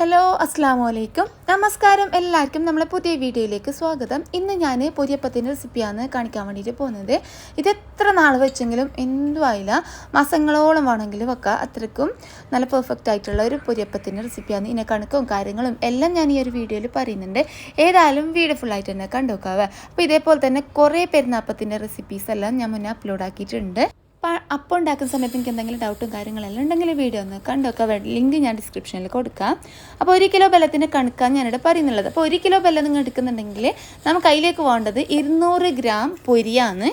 Hello അസ്സാം വലൈക്കും നമസ്കാരം എല്ലാവർക്കും നമ്മളെ പുതിയ വീഡിയോയിലേക്ക് സ്വാഗതം. ഇന്ന് ഞാൻ പൊരിയപ്പത്തിന്റെ റെസിപ്പിയാണ് കാണിക്കാൻ വേണ്ടിയിട്ട് പോകുന്നത്. ഇത് എത്ര നാൾ വെച്ചെങ്കിലും എന്തും ആയില്ല. മാസങ്ങളോളം വേണമെങ്കിൽ വെക്കാം. അത്രയ്ക്കും നല്ല പെർഫെക്റ്റ് ആയിട്ടുള്ള ഒരു പൊരിയപ്പത്തിന്റെ റെസിപ്പിയാണ് ഇതിനെ കണക്കും കാര്യങ്ങളും എല്ലാം ഞാൻ ഈ ഒരു വീഡിയോയിൽ പറയുന്നുണ്ട്. ഏതായാലും വീഡിയോ ഫുള്ളായിട്ട് തന്നെ കണ്ടുവെക്കാവേ അപ്പോൾ ഇതേപോലെ തന്നെ കുറേ പെരുന്നാപ്പത്തിന്റെ റെസിപ്പീസ് എല്ലാം ഞാൻ മുന്നേ അപ്ലോഡ് ആക്കിയിട്ടുണ്ട്. അപ്പം ഉണ്ടാക്കുന്ന സമയത്ത് എനിക്ക് എന്തെങ്കിലും ഡൗട്ടും കാര്യങ്ങളെല്ലാം ഉണ്ടെങ്കിൽ വീഡിയോ ഒന്ന് കണ്ടൊക്കെ. ലിങ്ക് ഞാൻ ഡിസ്ക്രിപ്ഷനിൽ കൊടുക്കാം. അപ്പോൾ ഒരു കിലോ ബെല്ലത്തിന്റെ കണക്കാണ് ഞാനിവിടെ പറയുന്നുള്ളത്. അപ്പോൾ ഒരു കിലോ ബെല്ലം നിങ്ങൾ എടുക്കുന്നുണ്ടെങ്കിൽ നമുക്ക് അതിലേക്ക് വേണ്ടത് ഇരുന്നൂറ് ഗ്രാം പൊരിയാണ്.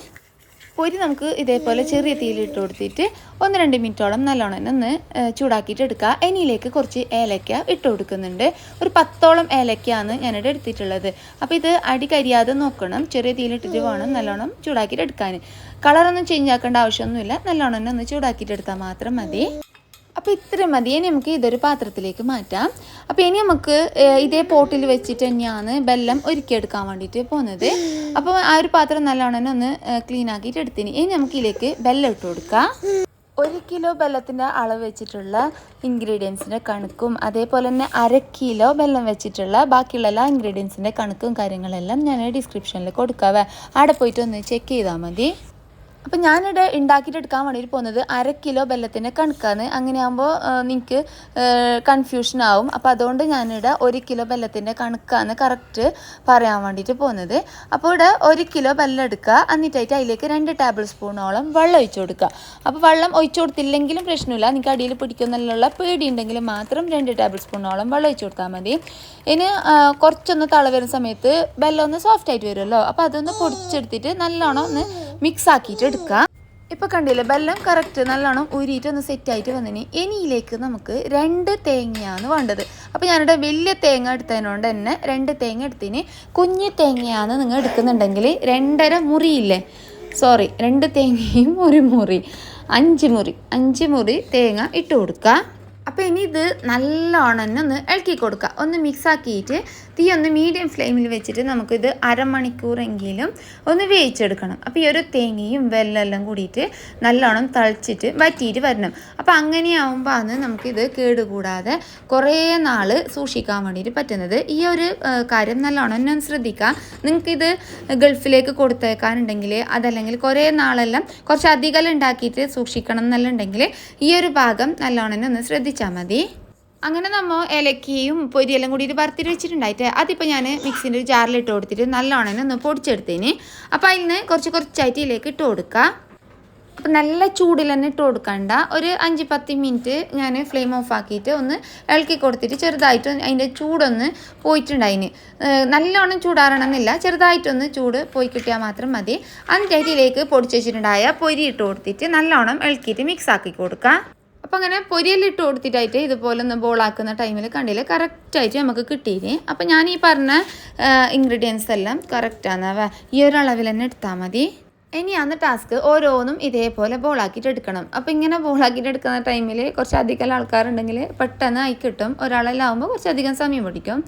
പൊരി നമുക്ക് ഇതേപോലെ ചെറിയ തീയിലിട്ട് കൊടുത്തിട്ട് ഒന്ന് രണ്ട് മിനിറ്റോളം നല്ലോണം ഒന്ന് ചൂടാക്കിയിട്ട് എടുക്കുക. എനിയിലേക്ക് കുറച്ച് ഏലക്ക ഇട്ട് കൊടുക്കുന്നുണ്ട്. ഒരു പത്തോളം ഏലക്കയാണ് ഞാനിവിടെ എടുത്തിട്ടുള്ളത്. അപ്പോൾ ഇത് അടി കരിയാതെ നോക്കണം. ചെറിയ തീയിലിട്ടിട്ട് വേണം നല്ലോണം ചൂടാക്കിയിട്ട് എടുക്കാൻ. കളറൊന്നും ചേഞ്ച് ആക്കേണ്ട ആവശ്യമൊന്നുമില്ല. നല്ലോണം തന്നെ ഒന്ന് ചൂടാക്കിയിട്ട് എടുത്താൽ മാത്രം മതി. അപ്പോൾ ഇത്രയും മതി. ഇനി നമുക്ക് ഇതൊരു പാത്രത്തിലേക്ക് മാറ്റാം. അപ്പോൾ ഇനി നമുക്ക് ഇതേ പോട്ടിൽ വെച്ചിട്ട് തന്നെയാണ് വെള്ളം ഒരുക്കിയെടുക്കാൻ വേണ്ടിയിട്ട് പോകുന്നത് അപ്പോൾ ആ ഒരു പാത്രം നല്ലോണം ഒന്ന് ക്ലീൻ ആക്കിയിട്ട് എടുത്തിന്. ഇനി നമുക്ക് ഇതിലേക്ക് ബെല്ലം ഇട്ട് കൊടുക്കാം. ഒരു കിലോ ബെല്ലത്തിന്റെ അളവ് വെച്ചിട്ടുള്ള ഇൻഗ്രീഡിയൻസിന്റെ കണക്കും അതേപോലെ തന്നെ അര കിലോ ബെല്ലം വെച്ചിട്ടുള്ള ബാക്കിയുള്ള എല്ലാ ഇൻഗ്രീഡിയൻസിന്റെ കണക്കും കാര്യങ്ങളെല്ലാം ഞാൻ ഡിസ്ക്രിപ്ഷനിൽ കൊടുക്കാവേ. അവിടെ പോയിട്ട് ഒന്ന് ചെക്ക് ചെയ്താൽ മതി. അപ്പം ഞാനിവിടെ ഉണ്ടാക്കിയിട്ട് എടുക്കാൻ വേണ്ടിയിട്ട് പോകുന്നത് അര കിലോ ബെല്ലത്തിന്റെ കണക്കാണ്. അങ്ങനെയാകുമ്പോൾ നിങ്ങൾക്ക് കൺഫ്യൂഷൻ ആവും. അപ്പോൾ അതുകൊണ്ട് ഞാനിവിടെ ഒരു കിലോ ബെല്ലത്തിന്റെ കണക്കാണ് കറക്റ്റ് പറയാൻ വേണ്ടിയിട്ട് പോകുന്നത്. അപ്പോൾ ഇവിടെ ഒരു കിലോ ബെല്ലം എടുക്കുക. എന്നിട്ടായിട്ട് അതിലേക്ക് രണ്ട് ടേബിൾ സ്പൂണോളം വെള്ളം ഒഴിച്ചു കൊടുക്കുക. അപ്പോൾ വെള്ളം ഒഴിച്ചു കൊടുത്തില്ലെങ്കിലും പ്രശ്നമില്ല. നിങ്ങൾക്ക് അടിയിൽ പിടിക്കുന്നുള്ള പേടി ഉണ്ടെങ്കിൽ മാത്രം രണ്ട് ടേബിൾ സ്പൂണോളം വെള്ളം ഒഴിച്ചു കൊടുത്താൽ മതി. ഇനി കുറച്ചൊന്ന് തള വരുന്ന സമയത്ത് ബെല്ലം ഒന്ന് സോഫ്റ്റ് ആയിട്ട് വരുമല്ലോ. അപ്പോൾ അതൊന്ന് പൊടിച്ചെടുത്തിട്ട് നല്ലോണം ഒന്ന് മിക്സ് ആക്കിയിട്ട് എടുക്കുക ഇപ്പോൾ കണ്ടില്ലേ ബെല്ലം കറക്റ്റ് നല്ലോണം ഊരിയിട്ട് ഒന്ന് സെറ്റ് ആയിട്ട് വന്നിന്. ഇനിയിലേക്ക് നമുക്ക് രണ്ട് തേങ്ങയാണ് വേണ്ടത്. അപ്പോൾ ഞാനിവിടെ വലിയ തേങ്ങ എടുത്തതിനോണ്ട് തന്നെ രണ്ട് തേങ്ങ എടുത്തിന് കുഞ്ഞു തേങ്ങയാണ് നിങ്ങൾ എടുക്കുന്നുണ്ടെങ്കിൽ രണ്ടര മുറിയില്ലേ? സോറി രണ്ട് തേങ്ങയും ഒരു മുറി. അഞ്ച് മുറി. അഞ്ച് മുറി തേങ്ങ ഇട്ട് കൊടുക്കുക അപ്പോൾ ഇനി ഇത് നല്ലോണം തന്നെ ഒന്ന് ഇളക്കി കൊടുക്കുക. ഒന്ന് മിക്സ് ആക്കിയിട്ട് തീ ഒന്ന് മീഡിയം ഫ്ലെയിമിൽ വെച്ചിട്ട് നമുക്കിത് അരമണിക്കൂറെങ്കിലും ഒന്ന് വേവിച്ചെടുക്കണം. അപ്പോൾ ഈ ഒരു തേങ്ങയും വെല്ലെല്ലാം കൂടിയിട്ട് നല്ലോണം തളിച്ചിട്ട് വറ്റിയിട്ട് വരണം. അപ്പോൾ അങ്ങനെയാവുമ്പോഴാണ് നമുക്കിത് കേടുകൂടാതെ കുറേ നാൾ സൂക്ഷിക്കാൻ വേണ്ടിയിട്ട് പറ്റുന്നത്. ഈ ഒരു കാര്യം നല്ലോണം തന്നെ ശ്രദ്ധിക്കുക. നിങ്ങൾക്കിത് ഗൾഫിലേക്ക് കൊടുത്തേക്കാനുണ്ടെങ്കിൽ അതല്ലെങ്കിൽ കുറേ നാളെല്ലാം കുറച്ച് അധികം ഉണ്ടാക്കിയിട്ട് സൂക്ഷിക്കണം എന്നെല്ലാം ഈ ഒരു ഭാഗം നല്ലോണം ഒന്ന് ഒന്ന് ശ്രദ്ധിച്ചാൽ മതി. അങ്ങനെ നമ്മൾ ഇലക്കിയും പൊരിയെല്ലാം കൂടിയിട്ട് വറുത്തിട്ട് വെച്ചിട്ടുണ്ടായിട്ട് അതിപ്പോൾ ഞാൻ മിക്സിന്റെ ഒരു ജാറിൽ ഇട്ട് കൊടുത്തിട്ട് നല്ലോണം ഒന്ന് പൊടിച്ചെടുത്തേന്. അപ്പോൾ അതിൽ നിന്ന് കുറച്ച് കുറച്ചായിട്ട് ഇതിലേക്ക് ഇട്ട് കൊടുക്കുക അപ്പം നല്ല ചൂടിൽ തന്നെ ഇട്ട് കൊടുക്കണ്ട. ഒരു അഞ്ച് പത്ത് മിനിറ്റ് ഞാൻ ഫ്ലെയിം ഓഫ് ആക്കിയിട്ട് ഒന്ന് ഇളക്കി കൊടുത്തിട്ട് ചെറുതായിട്ട് അതിന്റെ ചൂടൊന്ന് പോയിട്ടുണ്ടായിന്. നല്ലോണം ചൂടാറണമെന്നില്ല. ചെറുതായിട്ടൊന്ന് ചൂട് പോയി കിട്ടിയാൽ മാത്രം മതി. അതിന്റെ ഇതിലേക്ക് പൊടിച്ച് വെച്ചിട്ടുണ്ടായ പൊരി ഇട്ട് കൊടുത്തിട്ട് നല്ലോണം ഇളക്കിയിട്ട് മിക്സ് ആക്കി കൊടുക്കാം. അപ്പം അങ്ങനെ പൊരിയലിട്ട് കൊടുത്തിട്ടായിട്ട് ഇതുപോലെ ഒന്ന് ബോളാക്കുന്ന ടൈമിൽ കണ്ടില്ല? കറക്റ്റായിട്ട് നമുക്ക് കിട്ടിയിന് അപ്പോൾ ഞാൻ ഈ പറഞ്ഞ ഇൻഗ്രീഡിയൻസ് എല്ലാം കറക്റ്റാണ് ഈ ഒരളവിൽ തന്നെ എടുത്താൽ മതി. ഇനി ഇനിയാണ് ടാസ്ക് ഓരോന്നും ഇതേപോലെ ബോളാക്കിയിട്ട് എടുക്കണം. അപ്പോൾ ഇങ്ങനെ ബോളാക്കിയിട്ട് എടുക്കുന്ന ടൈമിൽ കുറച്ചധികം ആൾക്കാരുണ്ടെങ്കിൽ പെട്ടെന്ന് ആയി കിട്ടും. ഒരാളെല്ലാം ആകുമ്പോൾ കുറച്ചധികം സമയം പിടിക്കും.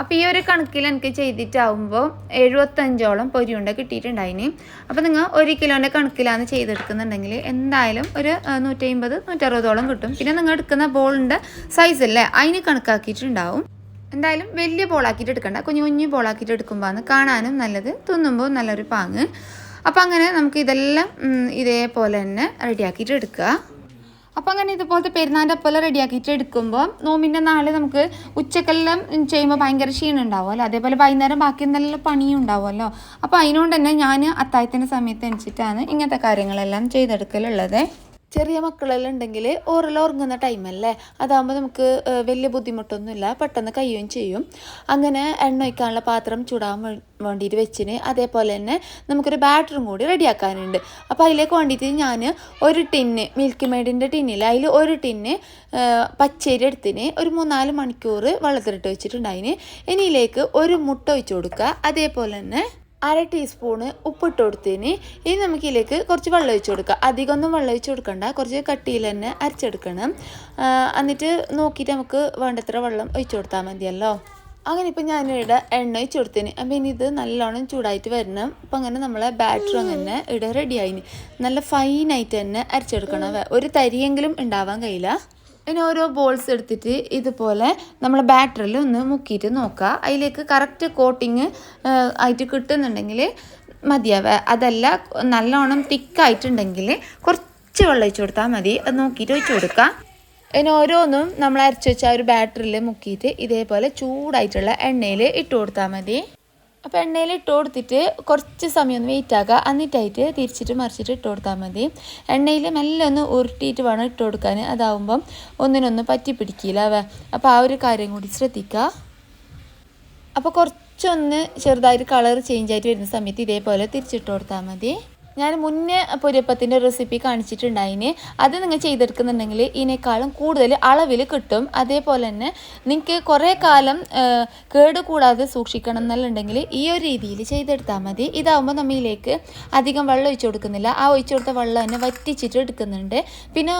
അപ്പോൾ ഈ ഒരു കണക്കിൽ എനിക്ക് ചെയ്തിട്ടാവുമ്പോൾ എഴുപത്തഞ്ചോളം പൊരിയുണ്ട കിട്ടിയിട്ടുണ്ടായിന്. അപ്പോൾ നിങ്ങൾ ഒരു കിലോന്റെ കണക്കിലാണ് ചെയ്തെടുക്കുന്നുണ്ടെങ്കിൽ എന്തായാലും ഒരു നൂറ്റി അമ്പത് നൂറ്ററുപതോളം കിട്ടും. പിന്നെ നിങ്ങൾ എടുക്കുന്ന ബോളിന്റെ സൈസല്ലേ അതിന് കണക്കാക്കിയിട്ടുണ്ടാവും. എന്തായാലും വലിയ ബോളാക്കിയിട്ട് എടുക്കണ്ട. കുഞ്ഞു കുഞ്ഞു ബോളാക്കിയിട്ട് എടുക്കുമ്പോഴാണ് കാണാനും നല്ലത് തിന്നുമ്പോൾ നല്ലൊരു പാങ്ങ്. അപ്പോൾ അങ്ങനെ നമുക്ക് ഇതെല്ലാം ഇതേപോലെ തന്നെ റെഡിയാക്കിയിട്ട് എടുക്കുക. അപ്പം അങ്ങനെ ഇതുപോലത്തെ പെരുന്നാളിന്റെ അപ്പം റെഡിയാക്കിയിട്ട് എടുക്കുമ്പോൾ നോമ്പിന്റെ നാളെ നമുക്ക് ഉച്ചക്കെല്ലാം ചെയ്യുമ്പോൾ ഭയങ്കര ക്ഷീണം ഉണ്ടാവുമല്ലോ അതേപോലെ വൈകുന്നേരം ബാക്കി എന്തെല്ലാം പണിയും ഉണ്ടാവുമല്ലോ അപ്പോൾ അതിനോണ്ട് തന്നെ ഞാൻ അത്താഴത്തിന്റെ സമയത്ത് അനുസരിച്ചിട്ടാണ് ഇങ്ങനത്തെ കാര്യങ്ങളെല്ലാം ചെയ്തെടുക്കലുള്ളത്. ചെറിയ മക്കളെല്ലാം ഉണ്ടെങ്കിൽ ഓറെല്ലാം ഉറങ്ങുന്ന ടൈമല്ലേ അതാകുമ്പോൾ നമുക്ക് വലിയ ബുദ്ധിമുട്ടൊന്നുമില്ല. പെട്ടെന്ന് കഴിയുകയും ചെയ്യും. അങ്ങനെ എണ്ണ ഒഴിക്കാനുള്ള പാത്രം ചൂടാൻ വേണ്ടിയിട്ട് വെച്ചിന്. അതേപോലെ തന്നെ നമുക്കൊരു ബാറ്ററും കൂടി റെഡിയാക്കാനുണ്ട് അപ്പോൾ അതിലേക്ക് വേണ്ടിയിട്ട് ഞാൻ ഒരു ടിന്ന് മിൽക്ക് മെയ്ഡിന്റെ ടിന്നിൽ അതിൽ ഒരു ടിന്ന് പച്ചരി എടുത്തിന് ഒരു മൂന്നാൽ മണിക്കൂർ വെള്ളത്തിലിട്ട് വെച്ചിട്ടുണ്ടായിന്. ഇനിയിലേക്ക് ഒരു മുട്ട ഒഴിച്ചു കൊടുക്കുക. അതേപോലെ തന്നെ അര ടീസ്പൂണ് ഉപ്പിട്ട് കൊടുത്തതിന് ഇനി നമുക്ക് ഇതിലേക്ക് കുറച്ച് വെള്ളം ഒഴിച്ച് കൊടുക്കുക അധികമൊന്നും വെള്ളം ഒഴിച്ച് കൊടുക്കണ്ട. കുറച്ച് കട്ടിയിൽ തന്നെ അരച്ചെടുക്കണം. എന്നിട്ട് നോക്കിയിട്ട് നമുക്ക് വേണ്ടത്ര വെള്ളം ഒഴിച്ച് കൊടുത്താൽ മതിയല്ലോ. അങ്ങനെ ഇപ്പം ഞാനിവിടെ എണ്ണ ഒഴിച്ച് കൊടുത്തതിന്. അപ്പം ഇനി ഇത് നല്ലോണം ചൂടായിട്ട് വരണം. അപ്പം അങ്ങനെ നമ്മളെ ബാറ്റർ അങ്ങനെ ഇവിടെ റെഡി ആയിന്. നല്ല ഫൈനായിട്ട് തന്നെ അരച്ചെടുക്കണം. ഒരു തരിയെങ്കിലും ഉണ്ടാവാൻ കഴിയില്ല. ഇനി ഓരോ ബോൾസ് എടുത്തിട്ട് ഇതുപോലെ നമ്മൾ ബാറ്ററിൽ ഒന്ന് മുക്കിയിട്ട് നോക്കുക അതിലേക്ക് കറക്റ്റ് കോട്ടിങ് ആയിട്ട് കിട്ടുന്നുണ്ടെങ്കിൽ മതിയാവുക അതല്ല നല്ലോണം തിക്കായിട്ടുണ്ടെങ്കിൽ കുറച്ച് വെള്ളം ഒഴിച്ചു കൊടുത്താൽ മതി. അത് നോക്കിയിട്ട് ഒഴിച്ചു കൊടുക്കുക ഇനി ഓരോന്നും നമ്മൾ അരച്ച് വെച്ച ഒരു ബാറ്ററിൽ മുക്കിയിട്ട് ഇതേപോലെ ചൂടായിട്ടുള്ള എണ്ണയിൽ ഇട്ട് കൊടുത്താൽ മതി. അപ്പോൾ എണ്ണയിൽ ഇട്ട് കൊടുത്തിട്ട് കുറച്ച് സമയം ഒന്ന് വെയിറ്റ് ആക്കുക. എന്നിട്ടായിട്ട് തിരിച്ചിട്ട് മറിച്ചിട്ട് ഇട്ട് കൊടുത്താൽ മതി. എണ്ണയിൽ മെല്ലെ ഒന്ന് ഉരുട്ടിയിട്ട് വേണം ഇട്ട് കൊടുക്കാൻ. അതാവുമ്പം ഒന്നിനൊന്ന് പറ്റി പിടിക്കില്ല അവ അപ്പോൾ ആ ഒരു കാര്യം കൂടി ശ്രദ്ധിക്കുക. അപ്പോൾ കുറച്ചൊന്ന് ചെറുതായിട്ട് കളർ ചേഞ്ച് ആയിട്ട് വരുന്ന സമയത്ത് ഇതേപോലെ തിരിച്ചിട്ട് കൊടുത്താൽ മതി. ഞാൻ മുന്നേ പൊരിയപ്പത്തിന്റെ റെസിപ്പി കാണിച്ചിട്ടുണ്ടായിന്. അത് നിങ്ങൾ ചെയ്തെടുക്കുന്നുണ്ടെങ്കിൽ ഇതിനേക്കാളും കൂടുതൽ അളവിൽ കിട്ടും. അതേപോലെ തന്നെ നിങ്ങൾക്ക് കുറേ കാലം കൂടാതെ സൂക്ഷിക്കണം എന്നുണ്ടെങ്കിൽ ഈ ഒരു രീതിയിൽ ചെയ്തെടുത്താൽ മതി. ഇതാവുമ്പോൾ നമ്മയിലേക്ക് അധികം വെള്ളം ഒഴിച്ചു കൊടുക്കുന്നില്ല. ആ ഒഴിച്ചു കൊടുത്ത വെള്ളം തന്നെ വറ്റിച്ചിട്ട് എടുക്കുന്നുണ്ട്. പിന്നെ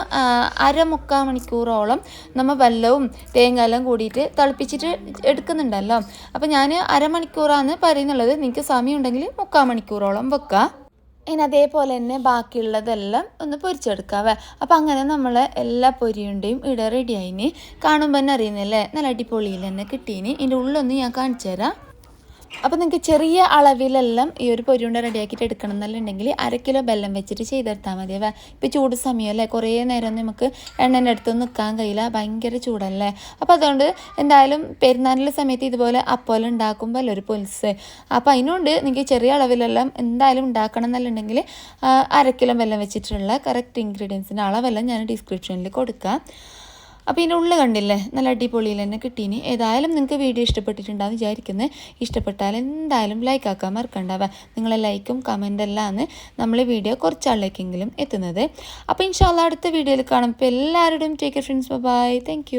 അരമുക്കാൽ മണിക്കൂറോളം നമ്മൾ വെള്ളവും തേങ്ങയെല്ലാം കൂടിയിട്ട് തിളപ്പിച്ചിട്ട് എടുക്കുന്നുണ്ടല്ലോ. അപ്പോൾ ഞാൻ അരമണിക്കൂറാണ് പറയുന്നുള്ളത്. നിങ്ങൾക്ക് സമയം ഉണ്ടെങ്കിൽ മുക്കാൽ മണിക്കൂറോളം വെക്കാം. ഇനി അതേപോലെ തന്നെ ബാക്കിയുള്ളതെല്ലാം ഒന്ന് പൊരിച്ചെടുക്കാവേ. അപ്പോൾ അങ്ങനെ നമ്മൾ എല്ലാ പൊരിയുണ്ടെയും ഇവിടെ റെഡിയായിനി കാണുമ്പോൾ തന്നെ അറിയുന്നില്ലേ? നല്ല അടിപൊളിയിൽ തന്നെ കിട്ടീന്. ഇതിന്റെ ഉള്ളൊന്ന് ഞാൻ കാണിച്ചു തരാം അപ്പോൾ നിങ്ങൾക്ക് ചെറിയ അളവിലെല്ലാം ഈ ഒരു പൊരിയുണ്ട റെഡിയാക്കിയിട്ട് എടുക്കണം എന്നുണ്ടെങ്കിൽ അര കിലോ ബെല്ലം വെച്ചിട്ട് ചെയ്തെടുത്താൽ മതി. അവ ഇപ്പോൾ ചൂട് സമയമല്ലേ കുറേ നേരം നമുക്ക് എണ്ണന്റെ അടുത്ത് നിൽക്കാൻ കഴിയില്ല. ഭയങ്കര ചൂടല്ലേ? അപ്പോൾ അതുകൊണ്ട് എന്തായാലും പെരുന്നാളിന്റെ സമയത്ത് ഇതുപോലെ അപ്പോലെ ഉണ്ടാക്കുമ്പോൾ ഒരു പൊലിസ് അപ്പോൾ അതിനുകൊണ്ട് നിങ്ങൾക്ക് ചെറിയ അളവിലെല്ലാം എന്തായാലും ഉണ്ടാക്കണം എന്നുണ്ടെങ്കിൽ അര കിലോ ബെല്ലം വെച്ചിട്ടുള്ള കറക്റ്റ് ഇൻഗ്രീഡിയൻസിന്റെ അളവെല്ലാം ഞാൻ ഡിസ്ക്രിപ്ഷനിൽ കൊടുക്കാം. അപ്പോൾ ഇതിന്റെ ഉള്ളിൽ കണ്ടില്ലേ? നല്ല അടിപൊളിയിൽ തന്നെ കിട്ടീനി. ഏതായാലും നിങ്ങൾക്ക് വീഡിയോ ഇഷ്ടപ്പെട്ടിട്ടുണ്ടാവും വിചാരിക്കുന്നത് ഇഷ്ടപ്പെട്ടാൽ എന്തായാലും ലൈക്ക് ആക്കാൻ മറക്കണ്ടാവുക നിങ്ങളെ ലൈക്കും കമന്റ് എല്ലാമാണ് നമ്മൾ വീഡിയോ കുറച്ചാളിലേക്കെങ്കിലും എത്തുന്നത്. അപ്പോൾ ഇൻഷാല്ല അടുത്ത വീഡിയോയിൽ കാണും. അപ്പോൾ എല്ലാവരുടെയും ടേക്ക് ഫ്രണ്ട്സ് ബൈ താങ്ക്